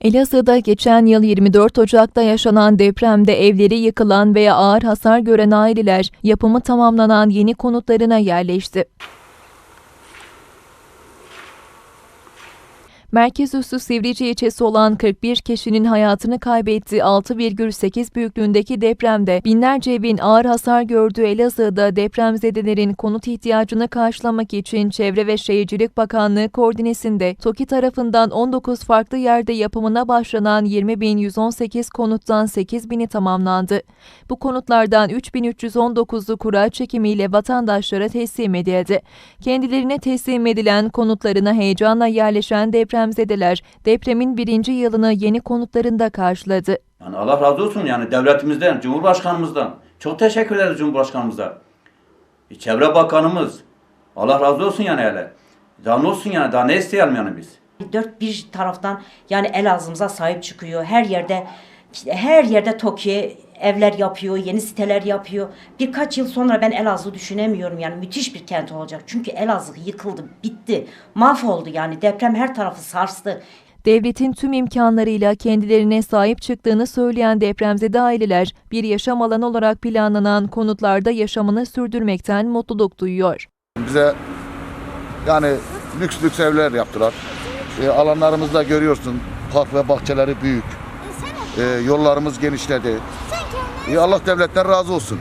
Elazığ'da geçen yıl 24 Ocak'ta yaşanan depremde evleri yıkılan veya ağır hasar gören aileler yapımı tamamlanan yeni konutlarına yerleşti. Merkez üssü Sivrice ilçesi olan 41 kişinin hayatını kaybettiği 6,8 büyüklüğündeki depremde binlerce evin ağır hasar gördüğü Elazığ'da depremzedelerin konut ihtiyacını karşılamak için Çevre ve Şehircilik Bakanlığı koordinesinde TOKİ tarafından 19 farklı yerde yapımına başlanan 20.118 konuttan 8.000'i tamamlandı. Bu konutlardan 3.319'u kura çekimiyle vatandaşlara teslim edildi. Kendilerine teslim edilen konutlarına heyecanla yerleşen depremzedeler depremin birinci yılını yeni konutlarında karşıladı. Yani Allah razı olsun yani devletimizden, Cumhurbaşkanımızdan. Çok teşekkür ederiz Cumhurbaşkanımıza. E, Çevre Bakanımız. Allah razı olsun yani hele. Daha ne olsun yani daha ne isteyelim yani biz. Dört bir taraftan yani Elazığ'ımıza sahip çıkıyor. Her yerde her yerde TOKİ evler yapıyor, yeni siteler yapıyor. Birkaç yıl sonra ben Elazığ düşünemiyorum yani müthiş bir kent olacak. Çünkü Elazığ yıkıldı, bitti, mahvoldu yani deprem her tarafı sarstı. Devletin tüm imkanlarıyla kendilerine sahip çıktığını söyleyen depremzede aileler bir yaşam alanı olarak planlanan konutlarda yaşamını sürdürmekten mutluluk duyuyor. Bize yani lüks lüks evler yaptılar. E, alanlarımızda görüyorsun park ve bahçeleri büyük. E, yollarımız genişledi. Allah devletten razı olsun.